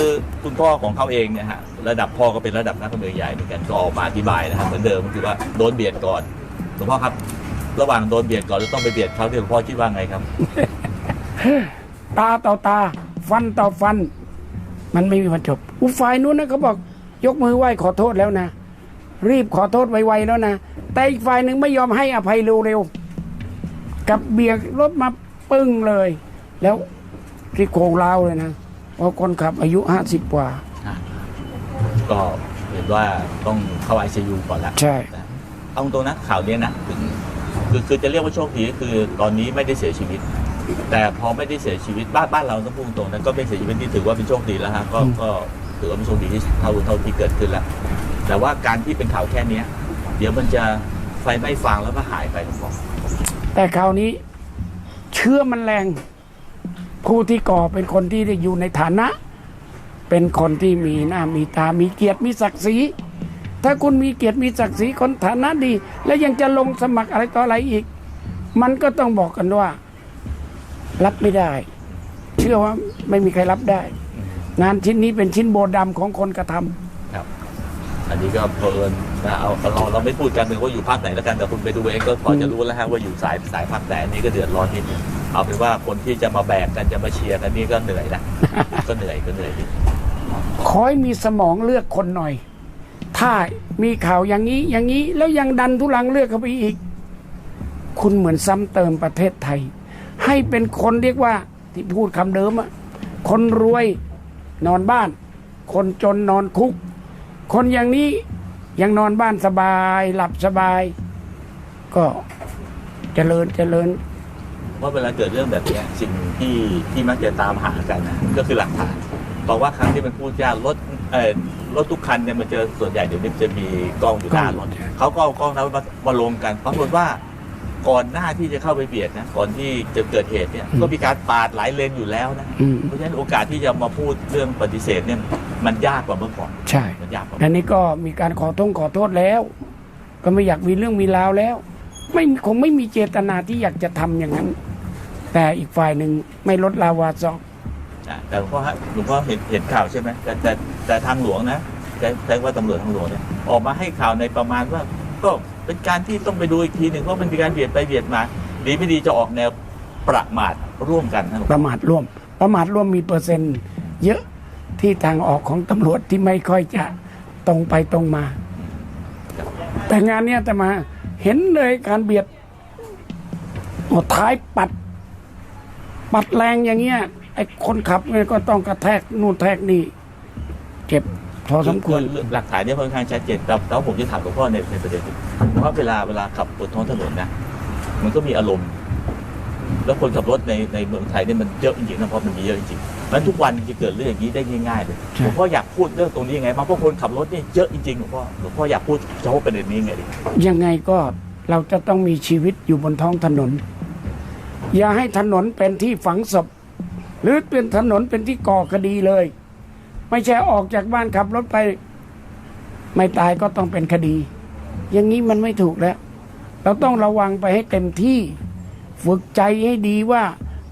คือคุณพ่อของเขาเองเนี่ยฮะระดับพ่อก็เป็นระดับนักการเมืองใหญ่เหมือนกันก็ออกมาอธิบายนะครับเหมือนเดิมก็คือว่าโดนเบียดก่อนหลวงพ่อครับ ระหว่างโดนเบียดก่อนหรือต้องไปเบียดเขาที่ยหลวงพ่อคิดว่าไงครับ ตาต่อตา ฟันต่อฟัน มันไม่มีวันจบอุยฝ่ายนู้นนะเขาบอกยกมือไหว้ขอโทษแล้วนะ รีบขอโทษไวๆแล้วนะ แต่อีกฝ่ายหนึ่งไม่ยอมให้อภัยเร็วๆกับเบียรรถมาปึ้งเลย แล้วที่โครงร้าวเลยนะ เพราะคนขับอายุห้าสิบกว่า ก็เห็นว่าต้องเข้าไอซียูก่อนละใช่นะเอาตรงนะข่าวเนี้ยนะถึงคือคือจะเรียกว่าโชคดีก็คือ ตอนนี้ไม่ได้เสียชีวิต แต่พอไม่ได้เสียชีวิตบ้านบ้านเราต้องพูดตรงนะก็ไม่เสียชีวิตที่ถือว่าเป็นโชคดีแล้วฮะก็ก็ถือว่าเป็นโชคดีที่เท่าเท่าที่เกิดขึ้นแล้วแต่ว่าการที่เป็นข่าวแค่เนี้ย เดี๋ยวมันจะไฟไหม้ฟางแล้วก็หายไปหลวงพ่อแต่คราวนี้เชื้อมันแรง ผู้ที่ก่อเป็นคนที่ได้อยู่ในฐานะ เป็นคนที่มีหน้ามีตา มีเกียรติมีศักดิ์ศรีถ้าคุณมีเกียรติมีศักดิ์ศรีคนฐานะดี แล้วยังจะลงสมัครอะไรต่ออะไรอีก มันก็ต้องบอกกันว่า รับไม่ได้ เชื่อว่าไม่มีใครรับได้ งานชิ้นนี้เป็นชิ้นโบดำของคนกระทำครับอันนี้ก็เพลินนะเอาเอาเราเราไม่พูดกันถึงว่าอยู่ภาคไหนแล้วกันแต่คุณไปดูเองก็พอจะรู้แล้วฮะว่าอยู่สายสายภาคไหนนี้ก็เดือดร้อนนิดนึง เอาเป็นว่าคนที่จะมาแบกกันจะมาเชียร์กันนี่ก็เหนื่อยนะก็เหนื่อยก็เหนื่อยดิขอให้มีสมองเลือกคนหน่อย ถ้ามีข่าวอย่างนี้อย่างนี้แล้วยังดันทุลังเลือกเข้าไปอีก คุณเหมือนซ้ำเติมประเทศไทย ให้เป็นคนเรียกว่าที่พูดคำเดิมอะคนรวยนอนบ้าน คนจนนอนคุก คนอย่างนี้ยังนอนบ้านสบาย หลับสบาย ก็เจริญเจริญ เพราะเวลาเกิดเรื่องแบบเนี้ยสิ่งที่ที่มักจะตามหากันนะก็คือหลักฐานบอกว่าครั้งที่มันพูดยากรถเอ่อรถทุกคันเนี่ยมันเจอส่วนใหญ่เดี๋ยวนี้จะมีกล้องอยู่หน้ารถกล้องเขาก็เอากล้องนั้นมามาลงกันปรากฏว่าก่อนหน้าที่จะเข้าไปเบียดนะก่อนที่จะเกิดเหตุเนี่ยก็มีการปาดหลายเลนอยู่แล้วนะอืมเพราะฉะนั้นโอกาสที่จะมาพูดเรื่องปฏิเสธเนี่ยมันยากกว่าเมื่อก่อนใช่มันยากกว่าอันนี้ก็มีการขอโทษขอโทษแล้ว ก็ไม่อยากมีเรื่องมีราวแล้ว ไม่คงไม่มีเจตนาที่อยากจะทำอย่างนั้น แต่อีกฝ่ายหนึ่งไม่ลดลาวาซอกอะแต่หลวงพ่อฮะหลวงพ่อเห็นเห็นข่าวใช่ไหมแต่แต่แต่ทางหลวงนะแต่แต่ว่าตำรวจทางหลวงเนี่ยออกมาให้ข่าวในประมาณว่า ก็เป็นการที่ต้องไปดูอีกทีหนึ่งว่ามันมีการเบียดไปเบียดมาดีไม่ดีจะออกแนวประมาทร่วมกันนะหลวงปพ่อระมาทร่วม ประมาทร่วมมีเปอร์เซ็นต์เยอะที่ทางออกของตำรวจที่ไม่ค่อยจะตรงไปตรงมา แต่งานเนี้ยแต่มา เห็นเลยการเบียดหัวท้ายปัด ปัดแรงอย่างเงี้ย ไอ้คนขับเนี่ยก็ต้องกระแทกนู่นแทกนี่ เจ็บพอสมควรหลักฐานเนี่ยค่อนข้างชัดเจนแต่แล้วผมจะถามหลวงพ่อในในประเด็นนี้ว่าเวลาเวลาขับบนท้องถนนนะ มันก็มีอารมณ์ แล้วคนขับรถในในเมืองไทยเนี่ยมันเยอะจริงๆนะเพราะมันมีเยอะจริงๆแล้วทุกวันจะเกิดเรื่องอย่างนี้ได้ง่ายๆเลยใช่หลวงพ่ออยากพูดเรื่องตรงนี้ยังไงบ้างเพราะคนขับรถเนี่ยเยอะจริงๆหลวงพ่อหลวงพ่ออยากพูดเฉพาะประเด็นนี้ไงดิยังไงก็เราจะต้องมีชีวิตอยู่บนท้องถนน อย่าให้ถนนเป็นที่ฝังศพ หรือเป็นถนนเป็นที่ก่อคดีเลย ไม่ใช่ออกจากบ้านขับรถไป ไม่ตายก็ต้องเป็นคดี อย่างนี้มันไม่ถูกแล้ว เราต้องระวังไปให้เต็มที่ ฝึกใจให้ดีว่า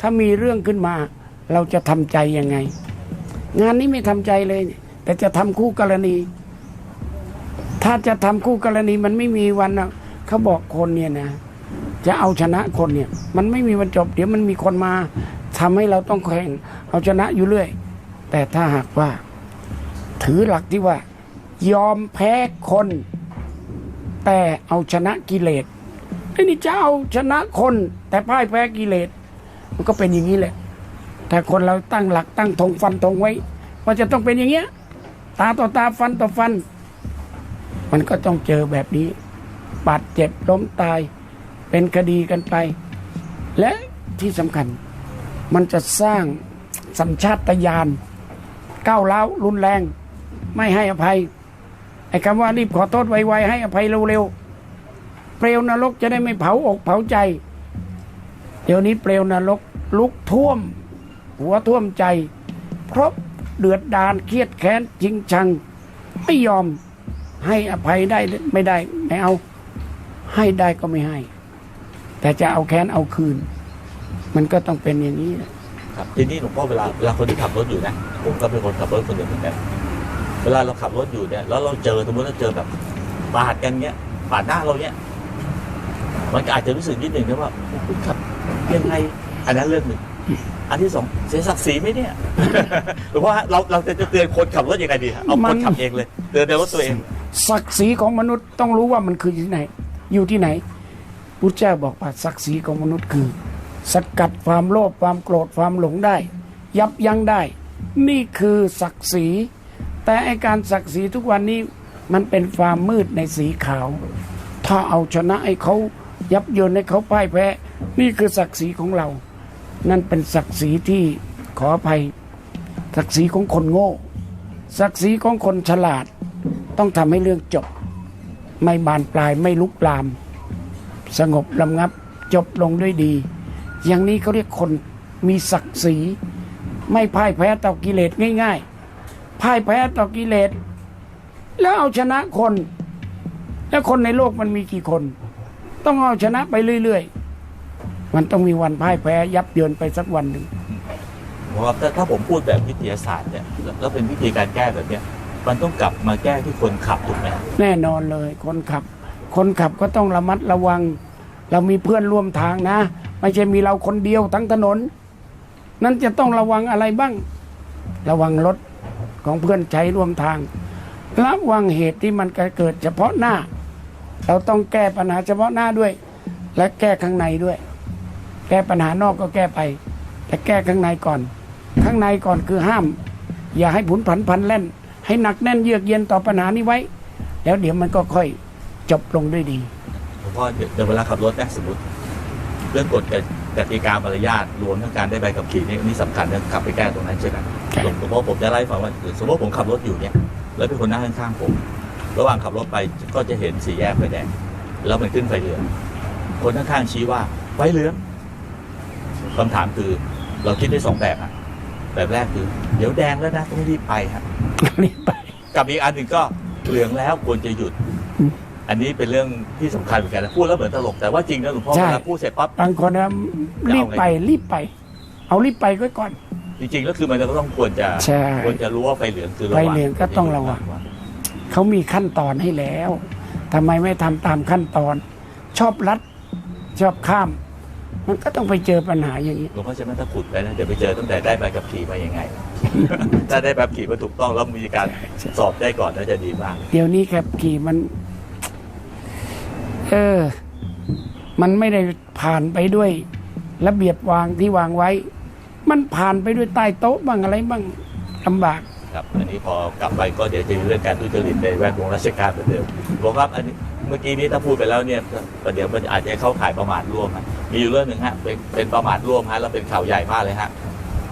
ถ้ามีเรื่องขึ้นมา เราจะทำใจยังไง งานนี้ไม่ทำใจเลย แต่จะทำคู่กรณี ถ้าจะทำคู่กรณีมันไม่มีวันนะเขาบอกคนเนี่ยนะ จะเอาชนะคนเนี่ย มันไม่มีวันจบ เดี๋ยวมันมีคนมาทำให้เราต้องแข่งเอาชนะอยู่เรื่อย แต่ถ้าหากว่า ถือหลักที่ว่า ยอมแพ้คน แต่เอาชนะกิเลส ไอ้นี่เจะเอาชนะคนแต่พ่ายแพ้กิเลส มันก็เป็นอย่างนี้แหละ แต่คนเราตั้งหลักตั้งธงฟันธงไว้ว่าจะต้องเป็นอย่างเงี้ย ตาต่อตาฟันต่อฟัน มันก็ต้องเจอแบบนี้บาดเจ็บล้มตาย เป็นคดีกันไป และที่สำคัญ มันจะสร้างสัญชาตญาณก้าวร้าวรุนแรง ไม่ให้อภัยไอ้คำว่ารีบขอโทษไวๆให้อภัยเร็วๆ เปลวนรกจะได้ไม่เผาอกเผาใจ เดี๋ยวนี้เปลวนรกลุกท่วม หัวท่วมใจ เพราะเดือดดานเครียดแค้นจริงชัง ไม่ยอมให้อภัยได้ไม่ได้ไม่เอา ให้ได้ก็ไม่ให้ แต่จะเอาแค้นเอาคืน มันก็ต้องเป็นอย่างนี้ครับทีนี้หลวงพ่อเวลาเวลาคนที่ขับรถอยู่นะผมก็เป็นคนขับรถคนหนึ่งเหมือนกันเวลาเราขับรถอยู่เนี่ยแล้วเราเจอสมมติเราเจอแบบปาดกันเงี้ยปาดหน้าเราเนี้ย มันก็อาจจะรู้สึกนิดหนึ่งนะว่าคุณขับยังไงอันนั้นเรื่องหนึ่งอันที่สองเสียศักดิ์ศรีไหมเนี่ยหรือว่าเราเราจะเตือนคนขับรถยังไงดีฮะเอามัคนนขับเองเลยเตือนในรถตัวเอง ศักดิ์ศรีของมนุษย์ต้องรู้ว่ามันคือที่ไหน อยู่ที่ไหนพุทธเจ้าบอกว่าศักดิ์ศรีของมนุษย์คือ สกัดความโลภความโกรธความหลงได้ ยับยั้งได้ นี่คือศักดิ์ศรีแต่ไอการศักดิ์ศรีทุกวันนี้มันเป็นความมืดในสีขาว ถ้าเอาชนะไอ้เขา ยับเยินให้เขาพ่ายแพ้ นี่คือศักดิ์ศรีของเรา นั่นเป็นศักดิ์ศรีที่ขออภัย ศักดิ์ศรีของคนโง่ ศักดิ์ศรีของคนฉลาด ต้องทำให้เรื่องจบ ไม่บานปลายไม่ลุกลาม สงบลำงับจบลงด้วยดี อย่างนี้เขาเรียกคนมีศักดิ์ศรีไม่พ่ายแพ้ต่อกิเลสง่าย ๆ พ่ายแพ้ต่อกิเลส แล้วเอาชนะคน แล้วคนในโลกมันมีกี่คน ต้องเอาชนะไปเรื่อยๆ มันต้องมีวันพ่ายแพ้ยับเยินไปสักวันหนึ่งเพราะว่าถ้าถ้าผมพูดแบบวิทยาศาสตร์เนี่ยแล้วแล้วเป็นวิธีการแก้แบบเนี้ยมันต้องกลับมาแก้ที่คนขับถูกไหมฮะแน่นอนเลย คนขับ คนขับก็ต้องระมัดระวัง เรามีเพื่อนร่วมทางนะ ไม่ใช่มีเราคนเดียวทั้งถนน นั้นจะต้องระวังอะไรบ้าง ระวังรถของเพื่อนใช้ร่วมทางระวังเหตุที่มันเกิดเฉพาะหน้า เราต้องแก้ปัญหาเฉพาะหน้าด้วย และแก้ข้างในด้วย แก้ปัญหานอกก็แก้ไป แต่แก้ข้างในก่อน ข้างในก่อนคือห้าม อย่าให้ผุนผันพันแล่น ให้หนักแน่นเยือกเย็นต่อปัญหานี้ไว้ แล้วเดี๋ยวมันก็ค่อยจบลงด้วยดีเพราะว่าเดี๋ยวเวลาขับรถเนี่ยสมมติ เรื่องกฎกติกามารยาทรวมทั้งการได้ใบขับขี่นี่นี่สำคัญนะขับไปแก้ตรงนั้นใช่ไหมใช่ผมผมว่าผมจะไล่าให้ฟังว่าสมมติผมขับรถอยู่เนี่ยแล้วเป็นคนนั่งข้างๆผม ระหว่างขับรถไปก็จะเห็นสี่แยกไฟแดง แล้วมันขึ้นไฟเหลือง คนข้างๆชี้ว่าไฟเหลืองคำถามคือ เราคิดได้สองแบบอะแบบแรกคือ เดี๋ยวแดงแล้วนะต้องรีบไปฮะรีบไป กับอีกอันหนึ่งก็เหลืองแล้วควรจะหยุดอืมอันนี้เป็นเรื่องที่สำคัญเหมือนกันนะพูดแล้วเหมือนตลกแต่ว่าจริงนะหลวงพ่อใช่เวลาพูดเสร็จปั๊บบางคนนะรีบไปรีบไป เอารีบไปไว้ก่อน จริงๆแล้วคือมันจะต้องควรจะใช่ควรจะรู้ว่าไฟเหลืองคือระไฟวังเหลืองก็ต้องระวัง เขามีขั้นตอนให้แล้วทำไมไม่ทำตามขั้นตอน ชอบรัดชอบข้าม มันก็ต้องไปเจอปัญหาอย่างนี้หลวงพ่อใช่ไหมถ้าขุดไปนะเดี๋ยวไปเจอตั้งแต่ได้ใบขับขี่มายังไง ถ้าได้แบบขี่มาถูกต้องแล้วมีการสอบได้ก่อนน่าจะดีมาก เดี๋ยวนี้ครับขี่มัน เออ มันไม่ได้ผ่านไปด้วย ระเบียบวางที่วางไว้ มันผ่านไปด้วยใต้โต๊ะบ้างอะไรบ้างลำบาก ครับอันนี้พอกลับไปก็เดี๋ยวจะมีเรื่องการทุจริตในแวดวงราชการเหมือนเดิมหลวงครับอันนี้เมื่อกี้นี้ถ้าพูดไปแล้วเนี่ยประเดี๋ยวมันอาจจะเข้าข่ายประมาทร่วมฮะมีอยู่เรื่องหนึ่งฮะเป็นเป็นประมาทร่วมฮะแล้วเป็นข่าวใหญ่มากเลยฮะ